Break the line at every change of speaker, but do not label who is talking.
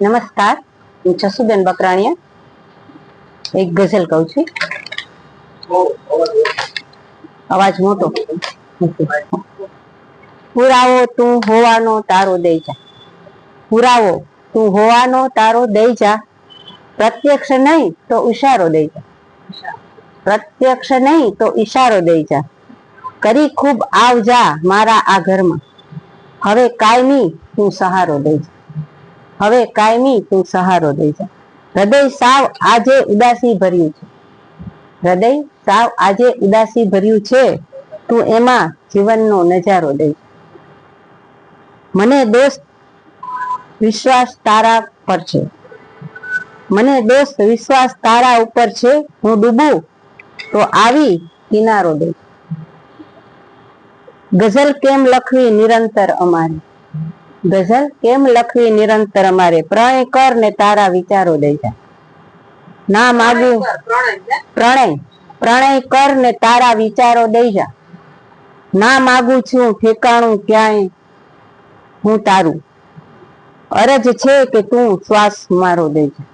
નમસ્કાર. હું જસુબેન બકરાણીયા. એક ગઝલ કહું છું. અવાજ મોટો પુરાવો તું હોવાનો તારો દઈ જા. પુરાવો તું હોવાનો તારો દઈ જા. પ્રત્યક્ષ નહીં તો ઈશારો દઈ જા. પ્રત્યક્ષ નહીં તો ઈશારો દઈ જા. કરી ખૂબ આવજા મારા આ ઘરમાં. હવે કાયમી તું સહારો દઈ જા. હવે કાયમી તું સહારો દઈ જા. હૃદય સાવ આજે ઉદાસી ભર્યું છે. હૃદય સાવ આજે ઉદાસી ભર્યું છે, તું એમાં જીવનનો નજારો દઈ. મને દોસ્ત વિશ્વાસ તારા પર છે. મને દોસ્ત વિશ્વાસ તારા ઉપર છે, હું ડૂબું તો આવી કિનારો દે ગઝલ કેમ લખવી નિરંતર અમારી? ગઝલ કેમ લખવી નિરંતર અમારે? પ્રણય કર ને તારા વિચારો દેજા ના માગું પ્રણય પ્રણય કર ને તારા વિચારો દેજા ના માગું છું ઠેકાણું ક્યાંય હું તારું. અરજ છે કે તું શ્વાસ મારો દઈ જા.